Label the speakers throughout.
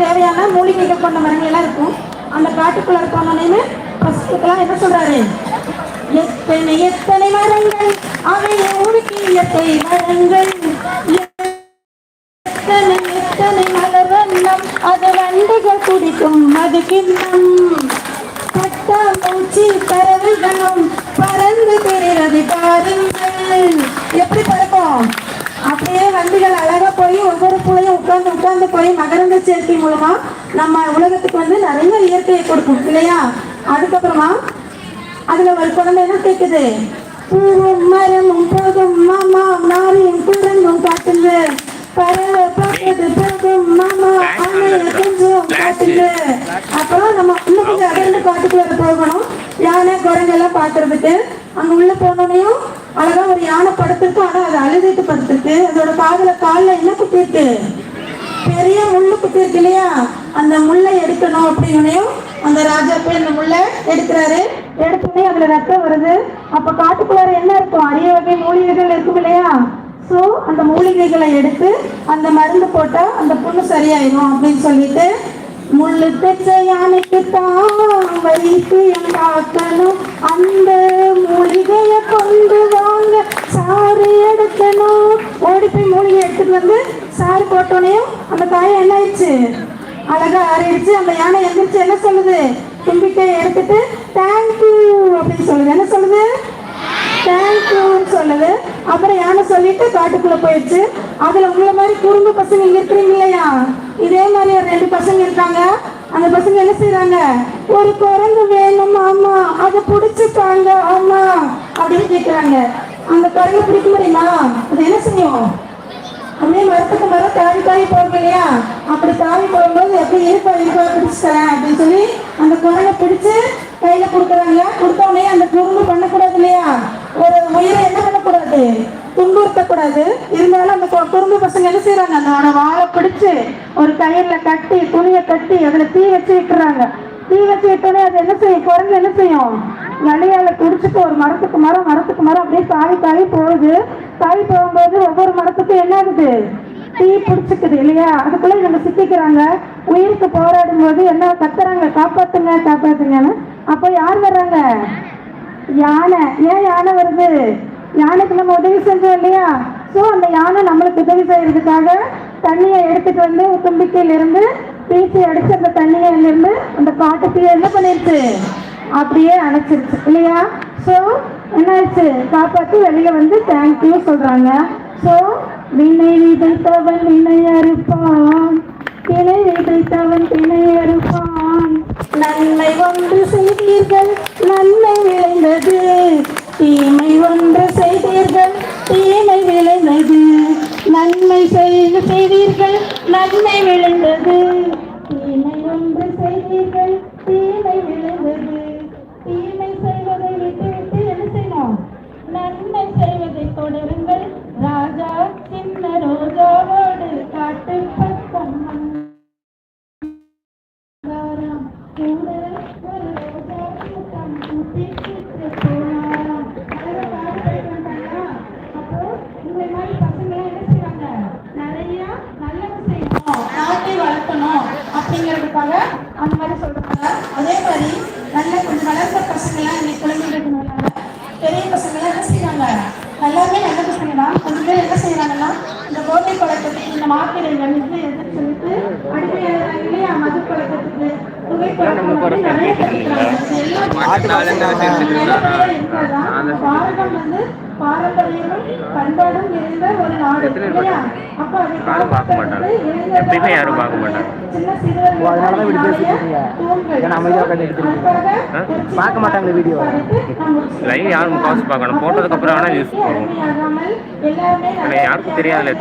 Speaker 1: தேவையான மூலிகைகள் கொண்ட மரங்கள் எல்லாம் இருக்கும். அந்த காட்டுக்குள்ள இருக்கணும்னு ஃபர்ஸ்ட்டுக்கெல்லாம் என்ன சொல்றாரு? எத்தனை எத்தனை மரங்கள்? அவை ஊருக்கு இயற்கை மரங்கள்? எத்தனை எத்தனை மலர் வண்ணம்? அது வண்டிகள் குடிக்கும் மது கிண்ணம். பட்டாம்பூச்சி பறவைகளும் பறந்து திரிறது பாருங்கள். எப்படி பறக்கும்? அப்படியே வண்டிகள் அழகா போய் ஒவ்வொரு புள்ளையும் உட்கார்ந்து உட்கார்ந்து போய் மகரந்த சேர்க்கை மூலமா நம்ம உலகத்துக்கு வந்து நிறைய இயற்கையை கொடுக்கும் இல்லையா? அதுக்கப்புறமா அதுல ஒரு குழந்தை என்ன கேக்குது? பூவும் மரமும் போதும் மாமா நாரியும் குரங்கும் காட்டுங்க பறவை பார்ப்பது போதும் மாமா ஆனைய கொஞ்சம் காட்டுங்க அப்புறம் நம்ம இன்னும் கொஞ்சம் அகர்ந்து காட்டுக்குள்ள போகணும். யானை குரங்கெல்லாம் பாக்குறதுக்கு அங்க உள்ள போனோனையும் அழகா ஒரு யானை படுத்துருக்கு ஆனா அது அழுதுட்டு படுத்துருக்கு. அதோட காதுல காலில் என்ன குத்திருக்கு பெரிய முள்ளு குத்திருக்கு இல்லையா? அந்த முள்ளை எடுக்கணும் அப்படின்னையும் அந்த ராஜா போய் அந்த முல்லை எடுக்கிறாரு. எடுத்தோடனே அதுல ரத்தம் வருது. அப்ப காட்டுக்குள்ளார என்ன இருக்கும்? அரிய வகை மூலிகைகள் இருக்கும் இல்லையா? சோ அந்த மூலிகைகளை எடுத்து அந்த மருந்து போட்டா அந்த புண்ணு சரியாயிடும் அப்படின்னு சொல்லிட்டு முள்ளு பெற்ற யானைக்கு தான் வைத்தியம் பார்க்கணும் அந்த மூலிகைய கொண்டு வாங்க. சாறு எடுக்கணும். ஓடி போய் மூலிகை எடுத்துட்டு வந்து சாறு போட்டோனையும் அந்த தாயம் என்ன ஆயிடுச்சு? அழகா ஆறிடுச்சு. அந்த யானை எந்திரிச்சு என்ன சொல்லுது? தும்பிக்கையை எடுத்துட்டு தேங்க்யூ அப்படின்னு சொல்லுது. என்ன சொல்லுது? தேங்க்யூன்னு சொல்லுது. அப்புறம் யானை சொல்லிட்டு காட்டுக்குள்ள போயிடுச்சு. அதுல உங்களை மாதிரி குறும்பு பசங்க இருக்கிறீங்க இல்லையா? இதே மாதிரி ரெண்டு பசங்க இருக்காங்க. அந்த பசங்க என்ன செய்யறாங்க ஒரு குரங்கு வேணும் ஆமா அதை பிடிச்சிட்டாங்க ஆமா அப்படின்னு கேக்குறாங்க. அந்த குரங்கு பிடிக்க முடியுமா அது என்ன செய்யும்? அப்படியே மரத்துக்கு மரம் தாவி தாவி போகும் இல்லையா? அப்படி தாவி போகும்போது எப்படி இருப்பா இருப்பா பிடிச்சிட்டேன் அப்படின்னு சொல்லி அந்த குரங்கை பிடிச்சு கையில கொடுக்குறாங்க கொடுத்த உடனே அந்த குறும்பு பண்ணக்கூடாது இல்லையா ஒரு உயிரை என்ன பண்ணக்கூடாது துன்புறுத்தக்கூடாது இருந்தாலும் அந்த கு- குறும்பு பசங்க என்ன செய்யறாங்க அந்த வாழை பிடிச்சு ஒரு கயிறுல கட்டி துணியை கட்டி அதுல தீ வச்சு விட்டுறாங்க. தீ வச்சு விட்டோடனே அது என்ன செய்யும்? குரங்கு என்ன செய்யும்? வழியால குடிச்சிட்டு ஒரு மரத்துக்கு மரம் மரத்துக்கு மரம் அப்படியே தாவி தாவி போகுது. தாவி போகும்போது ஒவ்வொரு மரத்துக்கும் என்ன ஆகுது? தீ பிடிச்சிக்குது இல்லையா? அதுக்குள்ள இவங்க சிக்கிக்கிறாங்க. உயிருக்கு போராடும் போது என்ன கத்துறாங்க? காப்பாத்துங்க காப்பாத்துங்கன்னு. அப்போ யார் வர்றாங்க? யானை. ஏன் யானை வருது? யானைக்கு நம்ம உதவி செஞ்சோம் இல்லையா? ஸோ அந்த யானை நம்மளுக்கு உதவி செய்யறதுக்காக தண்ணியை எடுத்துட்டு வந்து தும்பிக்கையில இருந்து பீச்சி அடிச்சு அந்த தண்ணியில இருந்து அந்த காட்டுக்கு என்ன பண்ணிருச்சு? அப்படியே அணைச்சிருச்சு. இல்லையா? ஸோ என்ன ஆயிடுச்சு காப்பாத்தி வெளியே வந்து தேங்க்யூ சொல்றாங்க. ஸோ வினை விதைத்தவன் வினை அறுப்பான். திணை விதைத்தவன் திணை அறுப்பான். நன்மை ஒன்று செய்தீர்கள் நன்மை விளைந்தது. தீமை ஒன்று செய்தீர்கள் தீமை விளைந்தது நன்மை செய்து செய்தீர்கள் நன்மை விழுந்தது. தீமை ஒன்று செய்தீர்கள் தீமை விழுந்தது. தீமை செய்வதை விட்டுவிட்டு என்ன செய்யணும்? நன்மை செய்வதை தொடருங்கள் வளர்க்கணும் அப்படிங்கிறதுக்காக அந்த மாதிரி சொல்றாங்க. அதே மாதிரி நல்ல கொஞ்சம் வளர்ந்த பசங்களாம் இன்னைக்கு குழந்தைங்களுக்கு வராங்க பெரிய பசங்களாம் என்ன செய்வாங்க எல்லாமே நல்ல பசங்க தான். கொஞ்சம் பேர் என்ன செய்யறாங்கன்னா இந்த போதை பழக்கத்துக்கு இந்த மாத்திரைகள் இது எதுன்னு சொல்லிட்டு அடிமையாகிறாங்க இல்லையா மது பழக்கத்துக்கு புகைப்பழக்கம் வந்து நிறைய கற்றுக்கிறாங்க எல்லாம் இருந்தாதான் பாரதம் வந்து பாரம்பரியமும் பண்பாடும் நிறைந்த ஒரு நாடு இல்லையா? அப்ப அதை
Speaker 2: யாரும் பார்க்க மாட்டாங்க. எப்பயுமே யாரும் பார்க்க மாட்டாங்க.
Speaker 1: சின்ன சிறுவர்கள்
Speaker 3: பார்க்க மாட்டாங்களே வீடியோ.
Speaker 2: லைவ் யாரும் முக்கால்வாசி பார்க்கணும். போட்டதுக்கு அப்புறம் வேணா நியூஸ் ஆனால் யாருக்கும் தெரியாதுல்ல.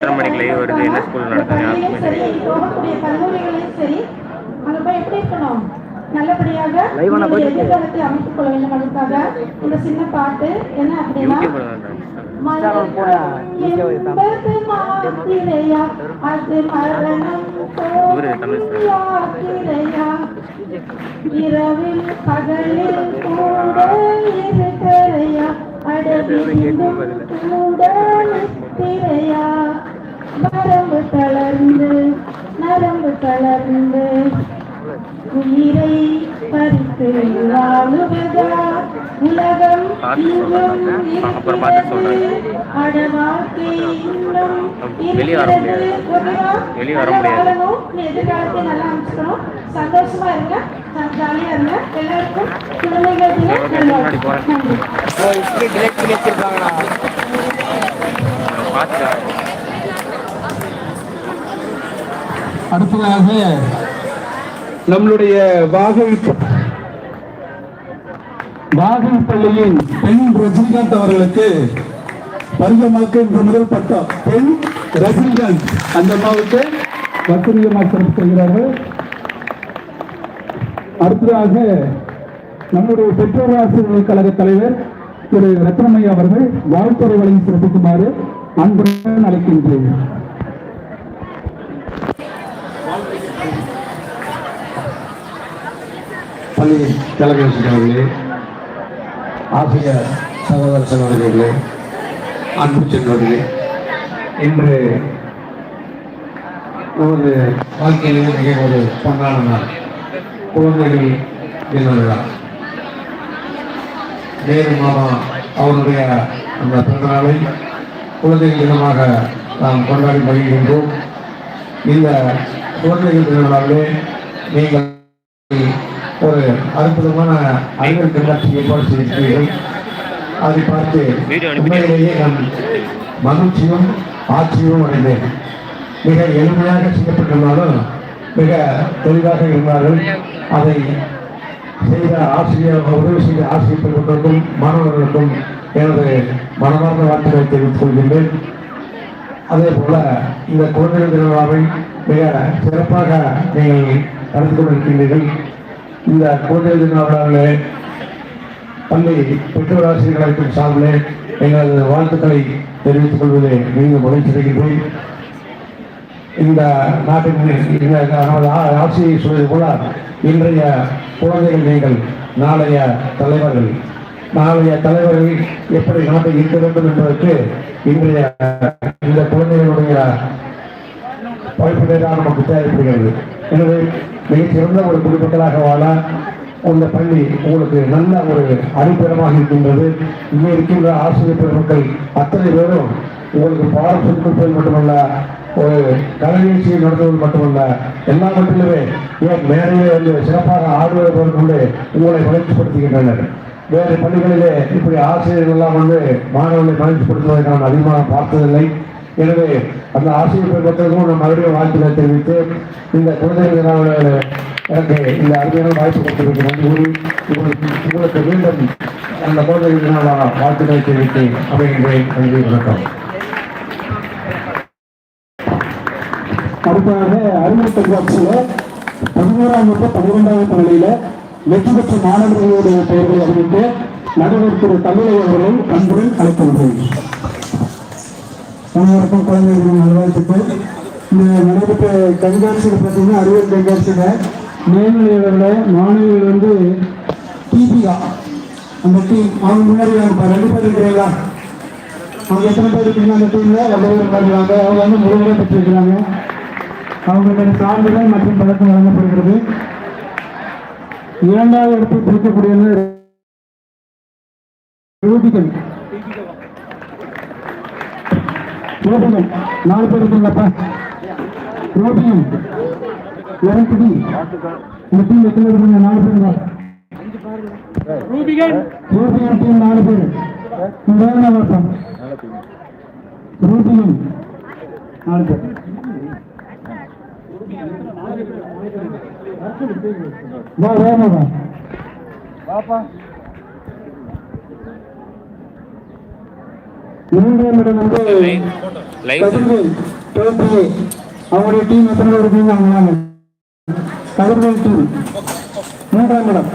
Speaker 2: எத்தனை மணிக்கு லைவ் வருது என்ன ஸ்கூல் நடக்குது யாருக்குமே தெரியாது.
Speaker 1: போகக்கூடிய கல்லூரிகளையும் சரி அங்க போய் எப்படி இருக்கணும்? நல்லபடியாக. எதிர்காலத்தை அமைத்துக் கொள்ள வேண்டும் அதுக்காக இந்த சின்ன பாட்டு என்ன அப்படின்னா அது மரணம். இரவில் பகலில் கூட இருக்கிறையா. அடவிலும் கூட வளர்ந்து நரம்பு தளர்ந்து. உயிரை பறித்து வாழுவதா? உலகம்
Speaker 2: வெளிய வர முடியாது. வெளிய வர முடியாது.
Speaker 1: எதிர்காலத்தை நல்லா அமைச்சுக்கணும். சந்தோஷமா இருங்க. ஜாலியா இருங்க எல்லாருக்கும் குழந்தைகள்.
Speaker 2: முன்னாடி போறேன்.
Speaker 4: அடுத்ததாக நம்மளுடைய வாகை வாகை பள்ளியின் பெண் ரஜினிகாந்த் அவர்களுக்கு பருவமாக்கு இன்று முதல் பட்டம். பெண் ரஜினிகாந்த். அந்த அம்மாவுக்கு வசதியமாக சிறப்பு செய்கிறார்கள் அடுத்ததாக நம்முடைய பெற்றோர் ஆசிரியர் கழக தலைவர் திரு ரத்னமையா அவர்கள் வாழ்த்துறை வழங்கி சிறப்பிக்குமாறு அன்புடன் அழைக்கின்றேன்.
Speaker 5: பள்ளி தலைமை அவர்களே ஆசிரியர் சகோதர சகோதரிகளே அன்பு செல்வர்களே இன்று நமது வாழ்க்கையிலே மிக ஒரு பொன்னான நாள். குழந்தைகள் தின விழா நேரு மாமா அவருடைய அந்த பிறந்தநாளை குழந்தைகள் தினமாக நாம் கொண்டாடி மகிழ்கின்றோம். இந்த குழந்தைகள் தின நீங்கள் ஒரு அற்புதமான அறிவியல் கண்காட்சி ஏற்பாடு செய்திருக்கிறீர்கள். அதை பார்த்து. உண்மையிலேயே நான் மகிழ்ச்சியும் ஆச்சரியம் அடைந்தேன். மிக எளிமையாக செய்யப்பட்டிருந்தாலும் மிக தெளிவாக இருந்தார்கள். அதை செய்த ஆசிரியர் உதவி செய்த ஆசிரியர் பெருமக்களுக்கும் மாணவர்களுக்கும் எனது மனமார்ந்த வாழ்த்துக்களை தெரிவித்துக் கொள்கின்றேன். அதே போல இந்த குழந்தைகள் தின விழாவை மிக சிறப்பாக நீங்கள் நடத்தி கொண்டிருக்கின்றீர்கள். இந்த குழந்தைகள் தின பள்ளி பெற்றோர் ஆசிரியர் அழைக்கும் எங்களது வாழ்த்துக்களை தெரிவித்துக் கொள்வதை மிகுந்த மகிழ்ச்சி இந்த நாட்டின் இந்த நமது ஆட்சியை சொல்வது போல இன்றைய குழந்தைகள் நீங்கள் நாளைய தலைவர்கள். நாளைய தலைவர்கள் எப்படி நாட்டை இருக்க வேண்டும் என்பதற்கு இன்றைய இந்த குழந்தைகளுடைய வாய்ப்புகளை தான் நமக்கு தேவைப்படுகிறது. எனவே மிகச் சிறந்த ஒரு குடிமக்களாக வாழ இந்த பள்ளி உங்களுக்கு நல்ல ஒரு அடிப்படமாக இருக்கின்றது. இங்கே இருக்கின்ற ஆசிரியர் பெருமக்கள் அத்தனை பேரும் உங்களுக்கு பாடம் சொல்லிக் கொடுப்பது மட்டுமல்ல ஒரு கலை நிகழ்ச்சியை நடத்துவது மட்டுமல்ல எல்லாவற்றிலுமே ஏன் மேடையிலே வந்து சிறப்பாக ஆடுவதற்கு கொண்டு உங்களை வளர்ச்சிப்படுத்துகின்றனர். வேறு பள்ளிகளிலே இப்படி ஆசிரியர்கள் எல்லாம் வந்து மாணவர்களை மகிழ்ச்சிப்படுத்துவதை நான் அதிகமாக பார்த்ததில்லை. எனவே அந்த ஆசிரியர் பெருமக்களுக்கும் நான் மறுபடியும் வாழ்த்துக்களை தெரிவித்து இந்த குழந்தைகள் தினாவில் எனக்கு இந்த அருமையான வாய்ப்பு கொடுத்ததுக்கு நன்றி கூறி உங்களுக்கு உங்களுக்கு மீண்டும் அந்த குழந்தைகள் தினால வாழ்த்துக்களை தெரிவித்து அமைகின்றேன். நன்றி வணக்கம்.
Speaker 4: அடுத்ததாக அறிவியல் கண்காட்சியில் பதினோராம் வகுப்பு பன்னிரெண்டாவது நிலையில வெற்றி பெற்ற மாணவர்களுடைய பெயர்களை அறிவித்து நடுவர் திரு தமிழக அவர்களை அன்புடன் அழைக்கின்றேன் அனைவருக்கும் குழந்தைகளின் நல்வாழ்த்துக்கள். இந்த நடைபெற்ற கண்காட்சியில் பார்த்தீங்கன்னா அறிவியல் கண்காட்சியில் மேல்நிலையோட மாணவிகள் வந்து டிபிகா அந்த டீம் அவங்க முன்னாடி ரெண்டு பேர் இருக்கிறீங்களா? அவங்க எத்தனை பேர் இருக்கீங்க அந்த டீம்ல ரெண்டு பேர் விளையாடுறாங்க அவங்க வந்து முழுமையாக பெற்றிருக்கிறாங்க. அவங்களுக்கு சான்றிதழ் மற்றும் பதக்கம் வழங்கப்படுகிறது. இரண்டாவது இடத்தை பிடிக்கக்கூடியது ரூபிகன். ரூபிகன் நாலு பேர் இருக்கீங்கப்பா ரூபிகன் எனக்கு டி இந்த டீம் எத்தனை இருக்கீங்க? நாலு பேர் தான் ரூபிகன் டீம் நாலு பேர். வேலை ரூபிகன் நாலு பேர். வா மூன்றாம் வந்து அவங்களுடைய டீம் எத்தனை கதிர்வேல் டீம் மூன்றாம் இடம்.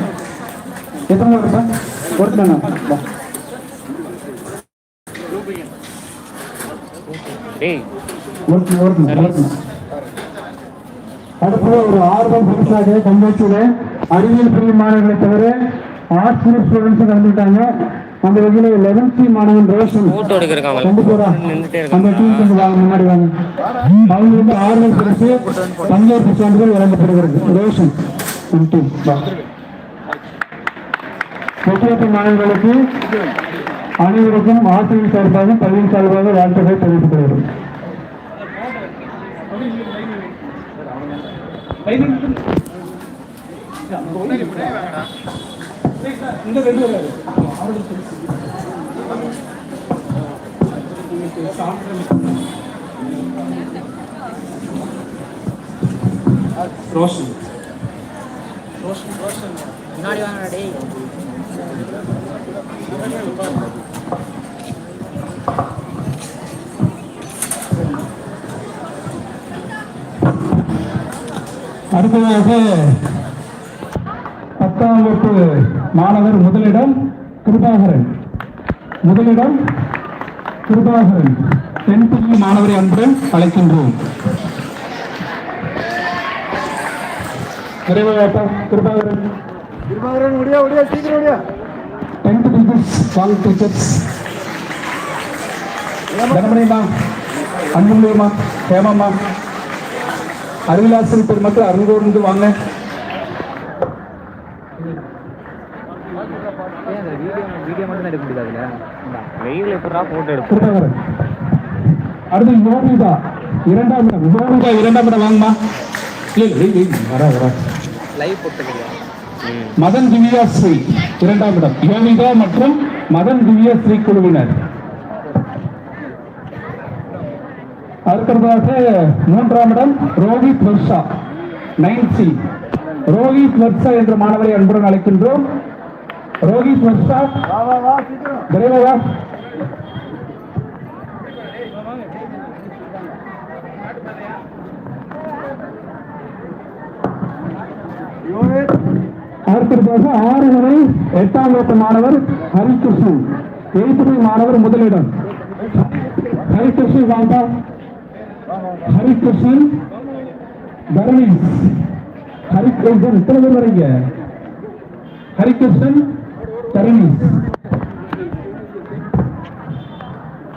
Speaker 4: எத்தனை பேர் இருக்கா ஒருத்தனா? வா.
Speaker 2: டேய்.
Speaker 4: ஒருத்தன் ஒருத்தன் ஒருத்தன். அடுத்து ஒரு ஆர்வம் புதுசாக கண்காட்சியில அறிவியல் பிரிவு மாணவர்களை தவிர ஆர்ட்ஸ் ஸ்டூடெண்ட்ஸும் கலந்துட்டாங்க
Speaker 6: அந்த வகையில் லெவன்த் சி மாணவன் ரோஷன்
Speaker 2: போட்டோ
Speaker 6: கொண்டு
Speaker 2: நின்றுட்டே
Speaker 6: அந்த டீம் கொஞ்சம் வாங்க முன்னாடி வாங்க. அவங்க வந்து ஆறுதல் பரிசு பங்கேற்பு சான்றிதழ் வழங்கப்படுகிறது. ரோஷன் டீம் மாணவர்களுக்கு அனைவருக்கும் ஆசிரியர் சார்பாக பள்ளியின் சார்பாக வாழ்த்துக்களை இந்த கொள்கிறோம் ரோஷன்.
Speaker 3: முன்னாடி வாங்கடா டேய்
Speaker 6: அடுத்ததாக பத்தாம் வகுப்பு மாணவர் முதலிடம் கிருபாகரன். முதலிடம் கிருபாகரன். டென்த் மாணவரை அன்புடன் அழைக்கின்றோம். கிருபாகரன்.
Speaker 3: இருபாகரன் முடியா முடியா சீக்கிரம் முடியா
Speaker 6: டென்த் டீச்சர்ஸ் வாங்க டீச்சர்ஸ் தனமணிமா அன்புமா ஹேமம்மா. அறிவிலாசன் பெருமக்கள் அருங்கோர்ந்து வாங்க.
Speaker 3: எடுக்க முடியாதுல்ல
Speaker 2: வெயில் எப்படா போட்டோ எடுப்போம்
Speaker 6: கிருபாகரன் அடுத்து யோகிதா இரண்டாம் இடம். யோகிதா இரண்டாம் இடம் வாங்கம்மா இல்லை வரா வரா.
Speaker 3: லைவ்
Speaker 2: ம்.
Speaker 6: மதன் திவ்யா ஸ்ரீ இரண்டாம் இடம். யோகிதா மற்றும் மதன் திவ்யா ஸ்ரீ குழுவினர். அடுத்ததாக மூன்றாம் இடம் ரோஹித் வர்ஷா நைன் சி ரோஹித் வர்ஷா என்ற மாணவரை அன்புடன் அழைக்கின்றோம்.
Speaker 3: வா சீக்கிரம்.
Speaker 6: விரைவாக அடுத்ததாக ஆறு வரை எட்டாம் வகுப்பு மாணவர் ஹரிகிருஷ்ணன். எய்த்து மாணவர் முதலிடம். ஹரிகிருஷ்ணன் வாங்க ஹரிகிருஷ்ணன் தரணீஷ் ஹரிகிருஷ்ணன் இத்தனை பேர் வரீங்க. ஹரிகிருஷ்ணன் தரணீஷ்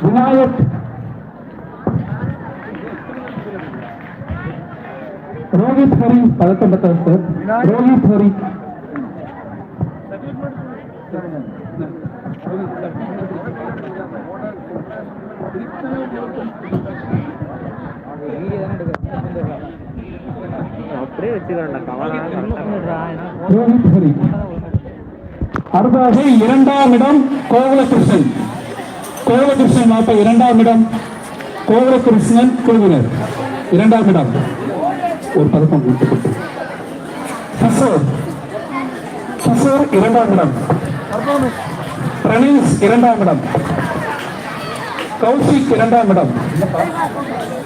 Speaker 6: விநாயக். ரோஹித் ஹரி பதக்கம் பெற்றவர் சார் ரோஹித் ஹரி.
Speaker 2: அப்படியே வச்சுக்கிறேன்டா கவலை
Speaker 6: ரோஹித் ஹரி. அடுத்ததாக இரண்டாம் இடம் கோகுலகிருஷ்ணன். கோகுலகிருஷ்ணன் மாப்ப இரண்டாம் இடம் கோகுலகிருஷ்ணன் குழுவினர். இரண்டாம் இடம். ஒரு பதக்கம் கொடுத்து கிஷோர் கிஷோர் இரண்டாம் இடம். பிரணீஷ் இரண்டாம் இடம். கௌசிக் இரண்டாம் இடம்.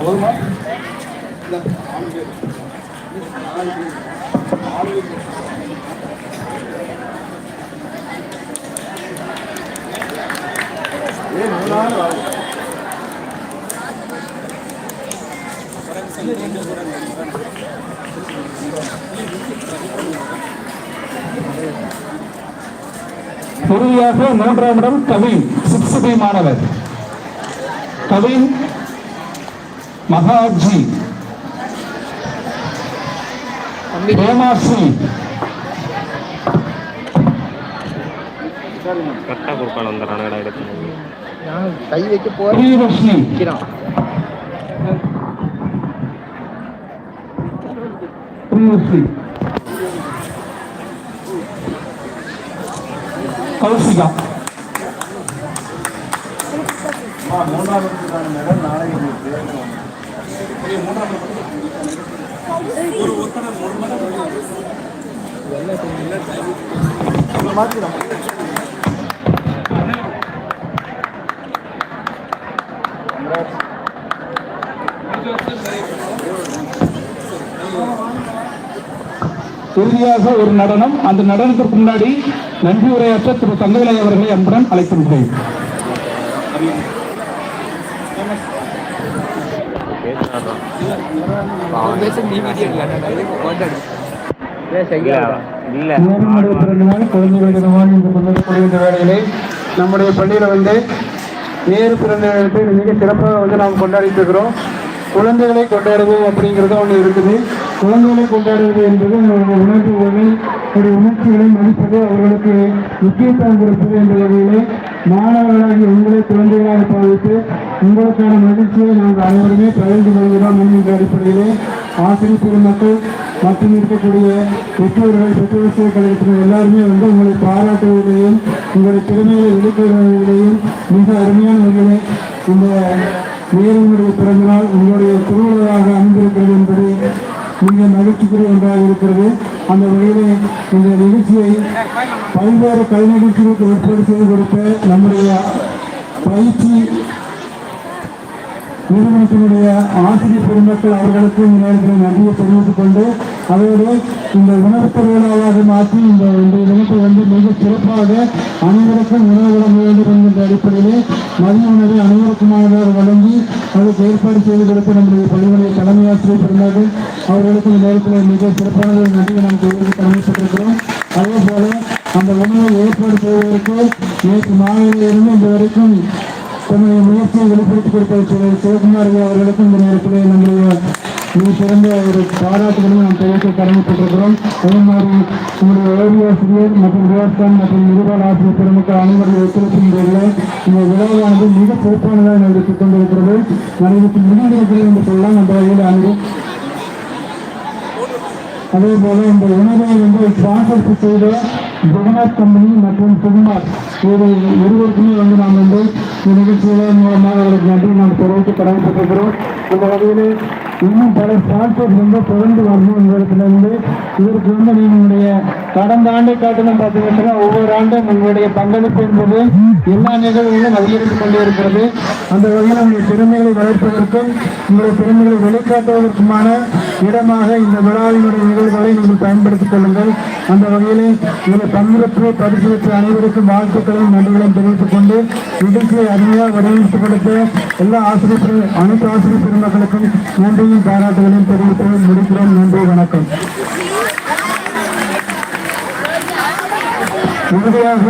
Speaker 6: போதுமா? இறுதியாக மூன்றாம் இடம் கவின் சிக்ஸ் பி மாணவர். கவின் மகாஜி. ஹேமாஸ்ரீ
Speaker 2: கரெக்டாக கொடுப்பான் அந்த ரணகடா எடுத்து
Speaker 3: நான் கை வைக்க போறேன்.
Speaker 6: பிரியதர்ஷினி
Speaker 3: நிக்கிறான்.
Speaker 6: பிரியஸ்ரீ கௌசிகா. இறுதியாக ஒரு நடனம். அந்த நடனத்திற்கு முன்னாடி நன்றி உரையாற்ற திரு தங்கவிலை அவர்களை அன்புடன் அழைத்திருக்கிறேன்.
Speaker 2: பேசுறான்
Speaker 3: அவன்
Speaker 6: இந்த கொண்டாடக்கூடிய
Speaker 4: நம்முடைய பள்ளியில வந்து நேரு பிறந்த மிக சிறப்பாக வந்து நாம் கொண்டாடிட்டு இருக்கிறோம் குழந்தைகளை கொண்டாடுவோம் அப்படிங்கிறது ஒன்று இருக்குது. குழந்தைகளை கொண்டாடுவது என்பது அவருடைய உணர்வுகளை ஒரு உணர்ச்சிகளை மதிப்பது அவர்களுக்கு முக்கியத்துவம் கொடுப்பது என்ற வகையிலே மாணவர்களாகி உங்களை குழந்தைகளாக பாதித்து உங்களுக்கான மகிழ்ச்சியை நாங்கள் அனைவருமே பகிர்ந்து கொள்கிறோம் என்கின்ற அடிப்படையிலே. ஆசிரியர் பெருமக்கள் மற்றும் இருக்கக்கூடிய பெற்றோர்கள் பெற்றோர் கழகத்தினர் எல்லாருமே வந்து உங்களை பாராட்டுவதையும் உங்களுடைய திறமைகளை வெளிப்படுவதையும் மிக அருமையான வகையிலே இந்த நேருடைய பிறந்தநாள் உங்களுடைய திருவிழாவாக அமைந்திருக்கிறது என்பது மிக மகிழ்ச்சிக்குரிய ஒன்றாக இருக்கிறது. அந்த வகையிலே இந்த நிகழ்ச்சியை பல்வேறு கலை நிகழ்ச்சிகளுக்கு ஏற்பாடு செய்து கொடுத்த நம்முடைய பயிற்சி நிறுவனத்தினுடைய ஆசிரியர் பெருமக்கள் அவர்களுக்கு இந்த நேரத்தில் நன்றியை தெரிவித்துக் கொண்டு அதோடு இந்த உணவு திருவிழாவாக மாற்றி இந்த இந்த தினத்தை வந்து மிக சிறப்பாக அனைவருக்கும் உணவு வழங்க வேண்டும் என்கின்ற அடிப்படையிலே மதிய உணவை அனைவருக்குமானதாக வழங்கி அதற்கு ஏற்பாடு செய்து கொடுத்த நம்முடைய பள்ளிகளுடைய தலைமை ஆசிரியர் பெருமக்கள் அவர்களுக்கு இந்த நேரத்தில் மிக சிறப்பான ஒரு நன்றியை நாம் தெரிவித்து கடமைப்பட்டிருக்கிறோம் அதே போல அந்த உணவை ஏற்பாடு செய்வதற்கு நேற்று மாலையிலிருந்து இந்த வரைக்கும் தன்னுடைய முயற்சியை வெளிப்படுத்திக் கொடுத்த சிவகுமார் ஐயா அவர்களுக்கும் இந்த நேரத்தில் நம்முடைய மிக சிறந்த ஒரு பாராட்டுகளையும் நாம் தெரிவிக்க கடமைப்பட்டிருக்கிறோம். அதே மாதிரி நம்முடைய ஓவியாசிரியர் மற்றும் விவசாயம் மற்றும் நிர்வாக ஆசிரியர் பெருமக்கள் அனைவருடைய ஒத்துழைப்பின் பேரில் இந்த விழாவானது மிக சிறப்பானதாக நடைபெற்றுக் கொண்டிருக்கிறது. நடைபெற்று முடிந்திருக்கிறது என்று சொல்லலாம். அந்த வகையில் அங்கு அதே போல இந்த உணவை வந்து ஸ்பான்சர்ஷிப் செய்த ஜெகநாத் கம்பெனி மற்றும் சுகுமார் இவர்கள் இருவருக்குமே வந்து நாம் வந்து இந்த நிகழ்ச்சியில மூலமாக அவர்களுக்கு நன்றி நாம் தெரிவித்து கடமைப்பட்டிருக்கிறோம். இந்த வகையில் இன்னும் பல ஸ்பான்சர்ஸ் வந்து தொடர்ந்து வரணும் இந்த இதற்கு வந்து நீங்களுடைய கடந்த ஆண்டை காட்டிலும் பார்த்தீங்கன்னா ஒவ்வொரு ஆண்டும் உங்களுடைய பங்களிப்பு என்பது எல்லா நிகழ்வுகளும் அதிகரித்துக் கொண்டே இருக்கிறது அந்த வகையில் உங்களுடைய திறமைகளை வளர்ப்பதற்கும் உங்களுடைய திறமைகளை வெளிக்காட்டுவதற்குமான இடமாக இந்த விழாவினுடைய நிகழ்வுகளை நீங்கள் பயன்படுத்திக் கொள்ளுங்கள். அந்த வகையில் இதில் பங்கேற்று பரிசு பெற்ற அனைவருக்கும் வாழ்த்துக்களையும் நன்றிகளையும் தெரிவித்துக் கொண்டு நிகழ்ச்சியை அருமையாக வடிவமைத்து கொடுத்த எல்லா ஆசிரியர் அனைத்து ஆசிரியர் பெருமக்களுக்கும் நன்றியும் பாராட்டுகளையும் தெரிவித்து முடிக்கிறோம் நன்றி வணக்கம். இறுதியாக